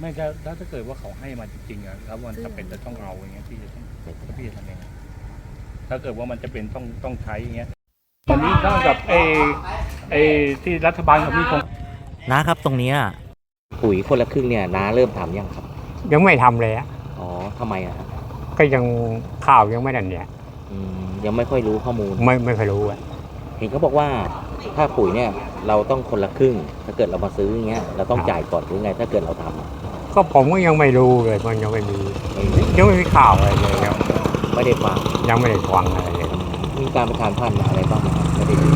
ไม่ถ้าถ้าถ้าเกิดว่าเขาให้มาจริงๆอะแล้วมันจะเป็นจะต้องเอาอย่างเงี้ยพี่จะต้องแล้วพี่จะทำยังไงถ้าเกิดว่ามันจะเป็นต้องต้องใช้อย่างเงี้ยตอนนี้นอกจากเอเอที่รัฐบาลเขามีโครงนะครับตรงเนี้ยปุ๋ยคนละครึ่งเนี่ยน้าเริ่มทำยังครับ ยังไม่ทำเลยอะอ๋อทำไมอะครับก็ยังข้าวยังไม่ดันเนี่ยอืมยังไม่ค่อยรู้ข้อมูล ไม่ไม่เคอยรู้อะเห็นเขาบอกว่าถ้าปุ๋ยเนี่ยเราต้องคนละครึ่ง ถ้าเกิดเรามาซื้ออย่างเงี้ยเราต้องจ่ายก่อนหรือไง ถ้าเกิดเราทำ ก็ผมก็ยังไม่รู้เลยมันยังไม่มีไม่รู้ยังไม่มีข่าวอะไรเลยครับไม่ได้ฟังยังไม่ได้ฟังอะไรเลย มีการประทานพันธุ์อะไรบ้างไหมครับไม่ได้ดู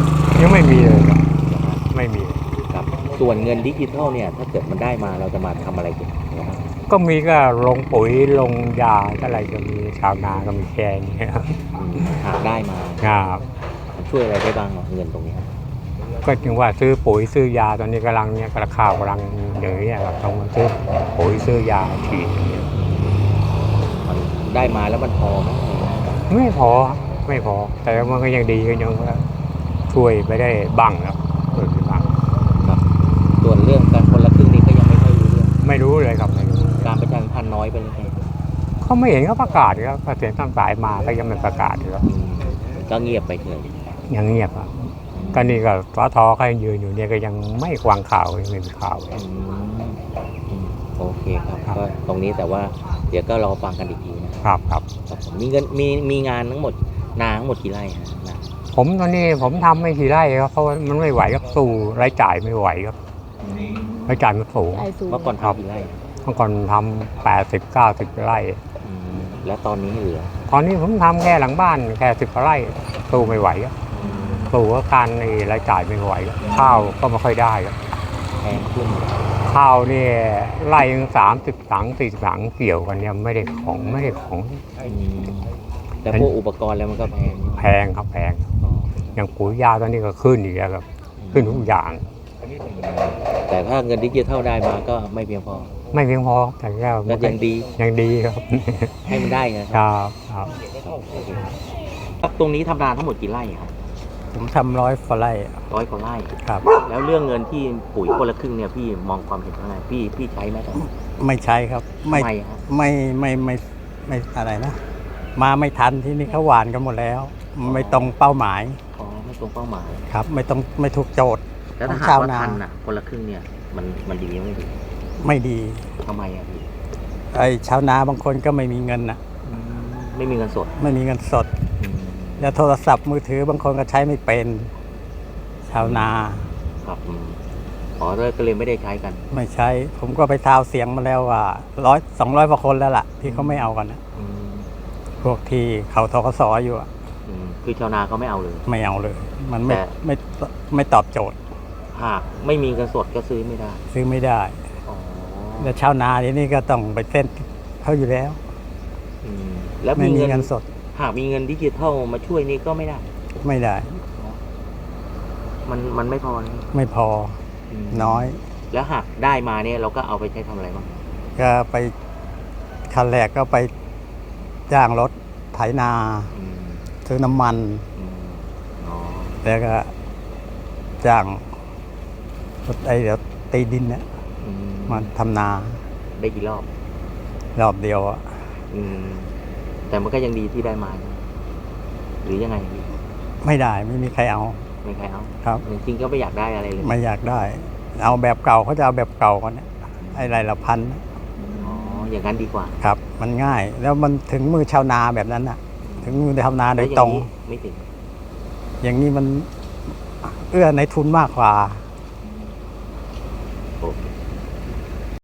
ยังไม่มีเลยครับนะครับไม่มีครับส่วนเงินดิจิทัลเนี่ยถ้าเกิดมันได้มาเราจะมาทำอะไรกันนะครับก็มีก็ลงปุ๋ยลงยาอะไรก็มีชาวนาก็มีแค่นี้ครับอืมหากได้มาครับมันช่วยอะไรได้บ้างอะเงินตรงเนี้ยก็จึงว่าซื้อปุ๋ยซื้อยาตอนนี้กำลังเนี่ยราคากำลัง เหนื่อยครับต้องมาซื้อปุ๋ยซื้อยาฉีดอย่างเงี้ยมันได้มาแล้วมันพอไหมไม่พอไม่พอ แต่มันก็ยังดีก็ยังว่าช่วยไปได้บ้างครับช่วยไปบ้างครับส่วนเรื่องการคนละครึ่งนี่ก็ยังไม่ค่อยรู้เรื่องไม่รู้เลยครับไม่รู้การประชาสัมพันธ์น้อยไปเลยเขาไม่เห็นเขาประกาศครับพอเสียงตั้งสายมาก็ยังไม่ประกาศเลยครับอืมก็เงียบไปเถอะยังเงียบอะ ก็นี่ก็สทเขายังยืนอยู่เนี่ยก็ยังไม่วางข่าวยังไม่มีข่าวเลยอืมอืมโอเคครับครับ ก็ตรงนี้แต่ว่าเดี๋ยวก็รอฟังกันอีกทีนะครับครับ ครับผมมีเงินมีมีงานทั้งหมดนาทั้งหมดกี่ไร่ฮะนาผมตอนนี้ผมทำไม่กี่ไร่ครับเพราะว่ามันไม่ไหวครับสู้รายจ่ายไม่ไหวครับรายจ่ายมันสูงไอซูเมื่อก่อนครับทำกี่ไร่เมื่อก่อนทำแปดสิบเก้าสิบไร่ อืมแล้วตอนนี้เหลือตอนนี้ผมทำแค่หลังบ้านแค่สิบไร่สู้ไม่ไหวครับ อืมสู้ก็การในรายจ่ายไม่ไหวครับข้าวก็ไม่ค่อยได้ครับแพงขึ้นข้าวเนี่ยไร่สามสิบสังสี่สิบสังเกี่ยวกันเนี่ยไม่ได้ของไม่ได้ของอืมแต่พวกอุปกรณ์อะไรมันก็แพงแพงครับแพงอ๋ออย่างปุ๋ยยาตอนนี้ก็ขึ้นอีกแล้วครับขึ้นทุกอย่าง แต่ถ้าเงินดิจิทัลได้มาก็ไม่เพียงพอ ไม่เพียงพอแต่ก็ก็ยังดียังดีครับ ให้มันได้ไงคครับรับครับครับตรงนี้ทำนาทั้งหมดกี่ไร่ครับ ผมทำร้อยกว่าไร่ร้อยกว่าไร่ครับ แล้วเรื่องเงินที่ปุ๋ยคนละครึ่งเนี่ยพี่มองความเห็นยังไงพี่พี่ใช้ไหมตอนนี้ ไม่ใช่ครับทำไม่ไมครับไม่ไม่ไม่ไม่อะไรนะ มาไม่ทันที่นี่เขาหวานกันหมดแล้ว ไม่ตรงเป้าหมายอ๋อไม่ตรงเป้าหมาย ครับ ไม่ต้องไม่ถูกโจทย์ แล้วถ้าของหากชาวว่านาทันอะคนละครึ่งเนี่ยมันมันดีหรือไม่ดีไม่ดี ทำไมอะพี่ไอ้ชาวนาบางคนก็ไม่มีเงินนะอืมไม่มีเงินสด ไม่มีเงินสดอืม แล้วโทรศัพท์มือถือบางคนก็ใช้ไม่เป็นชาวนา ครับอืมอ๋อเลยก็เลยไม่ได้ใช้กัน ไม่ใช้ ผมก็ไปทาวเสียงมาแล้วว่าร้อยสองร้อยกว่าคนแล้วล่ะ ที่เขาไม่เอากันนะอืมพวกที่เขาทกสอยู่อะอืมคือชาวนาเขาไม่เอาเลย ไม่เอาเลย มันไม่แต่ ไม่ไม่ตอบโจทย์หากไม่มีเงินสดก็ซื้อไม่ได้ ซื้อไม่ได้ อ๋อแล้วชาวนาเดี๋ยวนี้ก็ต้องไปเส้นเขาอยู่แล้ว อืมแล้วไม่มีมีเงินเงินสด หากมีเงินดิจิทัลมาช่วยนี่ก็ไม่ได้ ไม่ได้ มันมันไม่พอนะไม่พอมน้อย แล้วหากได้มาเนี่ยเราก็เอาไปใช้ทำอะไรบ้างก็ไปคันแรกก็ไปจ้างรถไถนาอืมซื้อน้ำมัน อืมอ๋อแล้วก็จ้างรถไอ้เดี๋ยวตีดินเนี่ยอืมมาทำนา ได้กี่รอบรอบเดียวอะอืม แต่มันก็ยังดีที่ได้มา หรือยังไงพี่ไม่ได้ไม่มีใครเอา ไม่ใครเอาครับ จริงๆก็ไม่อยากได้อะไรเลยไม่อยากได้ เอาแบบเก่าเขาจะเอาแบบเก่ากันเนี่ยไอ้ไรละพันอ๋ออย่างนั้นดีกว่า ครับ มันง่าย แล้วมันถึงมือชาวนาแบบนั้นน่ะ ถึงมือชาวนาโดยตรง แล้วอย่างนี้ไม่ถึง อย่างนี้มันเอื้อในทุนมากกว่าอ